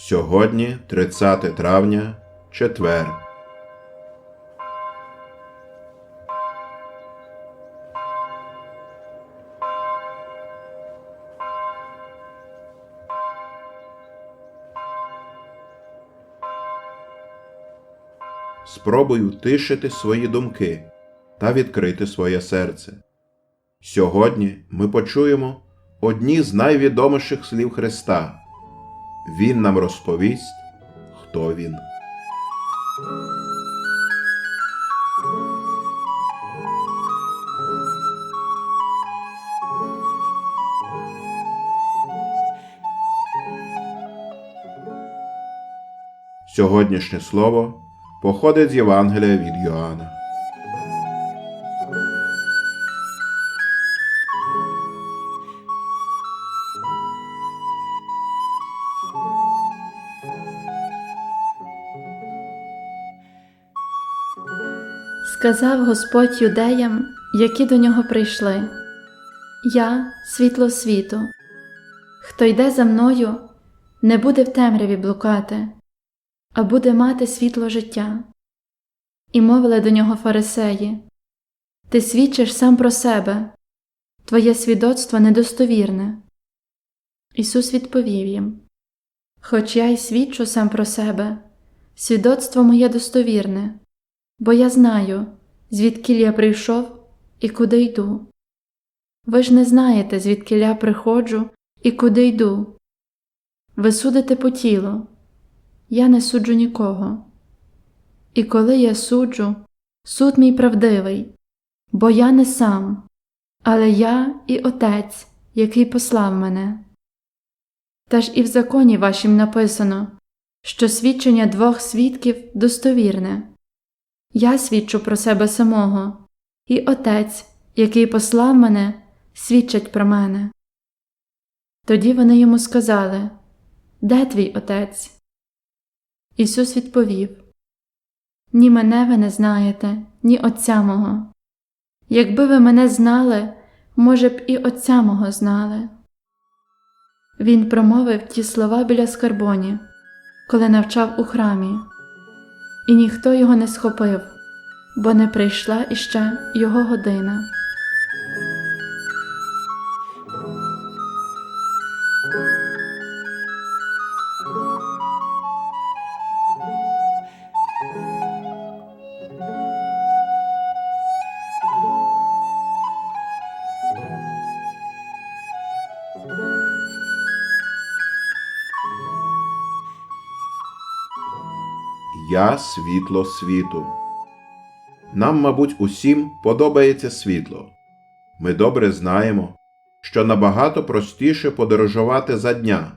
Сьогодні 30 травня, четвер. Спробуй утишити свої думки та відкрити своє серце. Сьогодні ми почуємо одні з найвідоміших слів Христа. Він нам розповість, хто він. Сьогоднішнє слово походить з Євангелія від Йоанна. Сказав Господь юдеям, які до нього прийшли: Я світло світу. Хто йде за мною, не буде в темряві блукати, а буде мати світло життя. І мовили до нього фарисеї: Ти свідчиш сам про себе, твоє свідоцтво недостовірне. Ісус відповів їм: Хоч я й свідчу сам про себе, свідоцтво моє достовірне бо я знаю, звідкіль я прийшов і куди йду. Ви ж не знаєте, звідкіль я приходжу і куди йду. Ви судите по тілу, я не суджу нікого. І коли я суджу, суд мій правдивий, бо я не сам, але я і Отець, який послав мене. Та ж і в законі вашім написано, що свідчення двох свідків достовірне. Я свідчу про себе самого, і Отець, який послав мене, свідчить про мене. Тоді вони йому сказали Де твій Отець? Ісус відповів Ні мене ви не знаєте, ні Отця мого. Якби ви мене знали, може б і Отця мого знали. Він промовив ті слова біля скарбоні, коли навчав у храмі і ніхто його не схопив, бо не прийшла іще його година. Я світло світу. Нам, мабуть, усім подобається світло. Ми добре знаємо, що набагато простіше подорожувати за дня,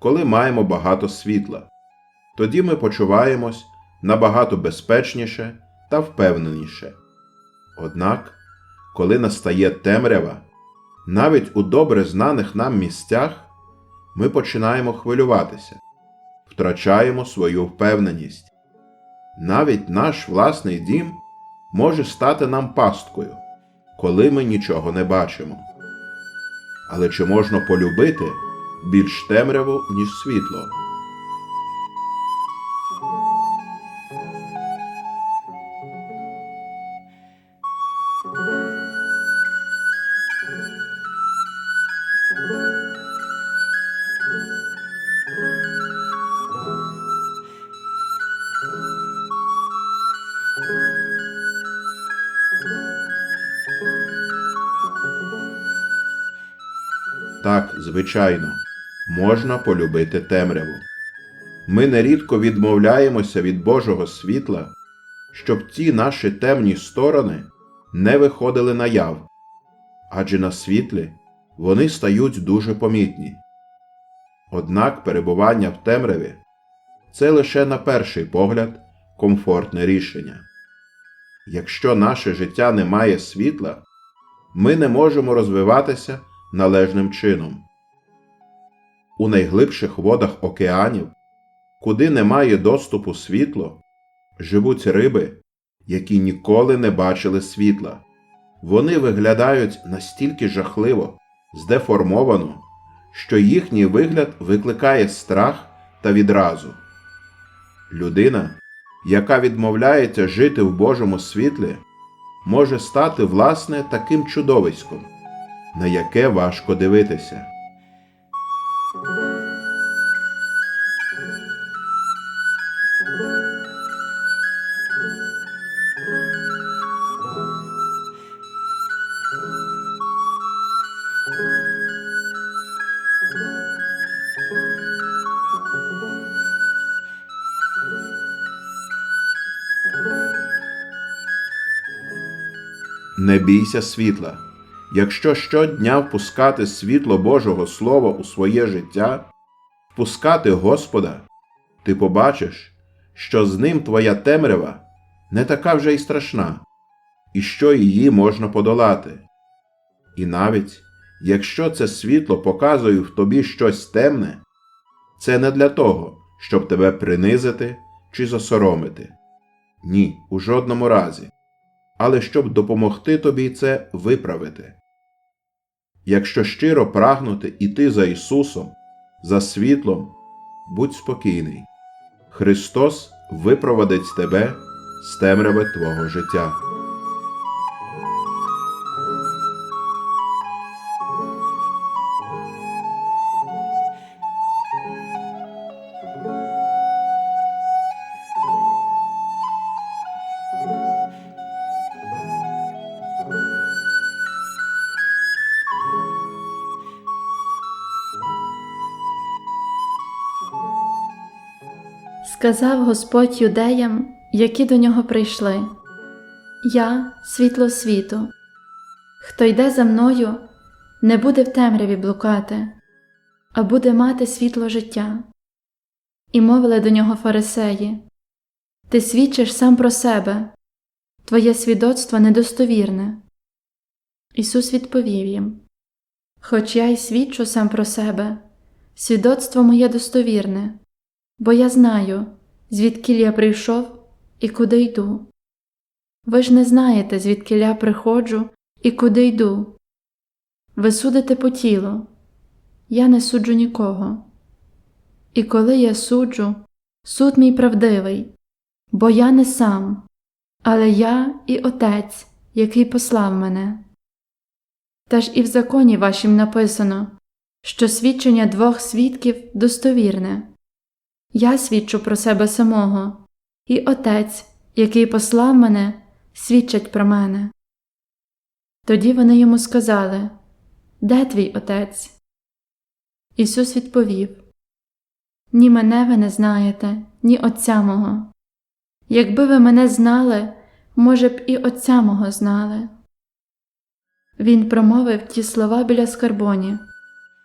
коли маємо багато світла. Тоді ми почуваємось набагато безпечніше та впевненіше. Однак, коли настає темрява, навіть у добре знаних нам місцях, ми починаємо хвилюватися втрачаємо свою впевненість. Навіть наш власний дім може стати нам пасткою, коли ми нічого не бачимо. Але чи можна полюбити більш темряву, ніж світло? Так, звичайно, можна полюбити темряву. Ми нерідко відмовляємося від Божого світла, щоб ті наші темні сторони не виходили наяв, адже на світлі вони стають дуже помітні. Однак перебування в темряві це лише на перший погляд комфортне рішення. Якщо наше життя не має світла, ми не можемо розвиватися належним чином. У найглибших водах океанів, куди немає доступу світло, живуть риби, які ніколи не бачили світла. Вони виглядають настільки жахливо, здеформовано, що їхній вигляд викликає страх та відразу. Людина, яка відмовляється жити в Божому світлі, може стати власне таким чудовиськом, на яке важко дивитися. Не бійся світла. Якщо щодня впускати світло Божого Слова у своє життя, впускати Господа, ти побачиш, що з ним твоя темрява не така вже й страшна, і що її можна подолати. І навіть якщо це світло показує в тобі щось темне, це не для того, щоб тебе принизити чи засоромити. Ні, у жодному разі але щоб допомогти тобі це виправити. Якщо щиро прагнути іти за Ісусом, за світлом, будь спокійний. Христос випровадить тебе з темряви твого життя. Сказав Господь юдеям, які до нього прийшли: Я світло світу. Хто йде за мною, не буде в темряві блукати, а буде мати світло життя. І мовили до нього фарисеї: Ти свідчиш сам про себе, твоє свідоцтво недостовірне. Ісус відповів їм: Хоч я й свідчу сам про себе, свідоцтво моє достовірне бо я знаю, звідкіль я прийшов і куди йду. Ви ж не знаєте, звідкіль я приходжу і куди йду. Ви судите по тілу, я не суджу нікого. І коли я суджу, суд мій правдивий, бо я не сам, але я і Отець, який послав мене. Та ж і в законі вашім написано, що свідчення двох свідків достовірне. Я свідчу про себе самого, і Отець, який послав мене, свідчить про мене. Тоді вони йому сказали Де твій отець? Ісус відповів Ні мене ви не знаєте, ні Отця мого. Якби ви мене знали, може б і Отця мого знали. Він промовив ті слова біля скарбоні,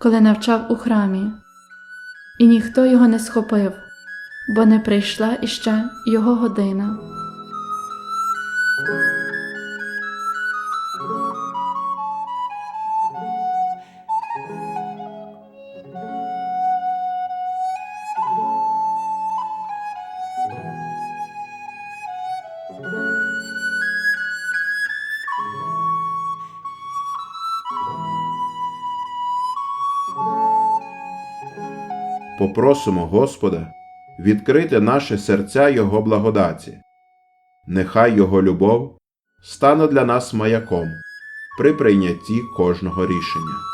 коли навчав у храмі і ніхто його не схопив, бо не прийшла іще його година. Попросимо Господа відкрити наше серця Його благодаті. Нехай Його любов стане для нас маяком при прийнятті кожного рішення.